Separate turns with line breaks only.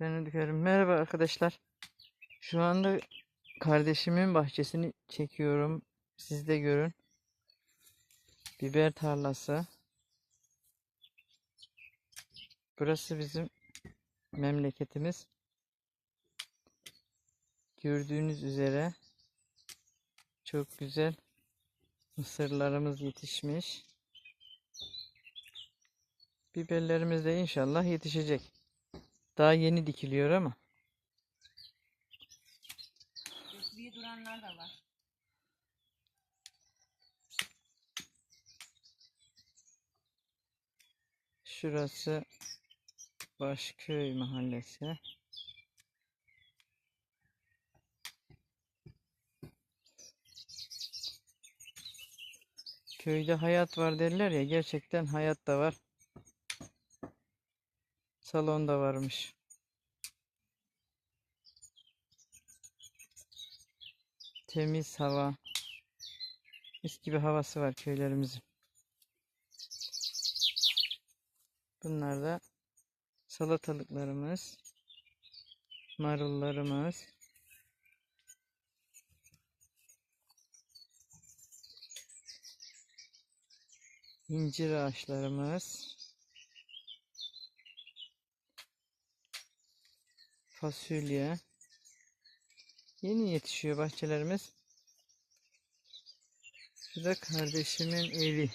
Ben Ülkerim. Merhaba arkadaşlar. Şu anda kardeşimin bahçesini çekiyorum. Siz de görün. Biber tarlası. Burası bizim memleketimiz. Gördüğünüz üzere çok güzel mısırlarımız yetişmiş. Biberlerimiz de inşallah yetişecek. Daha yeni dikiliyor ama.
Büyük duranlar da var.
Şurası Başköy mahallesi. Köyde hayat var derler ya gerçekten hayat da var. Salonda varmış. Temiz hava. Mis gibi havası var köylerimizin. Bunlar da salatalıklarımız, marullarımız. incir ağaçlarımız. Fasulye. Yeni yetişiyor bahçelerimiz. Şu da kardeşimin evi.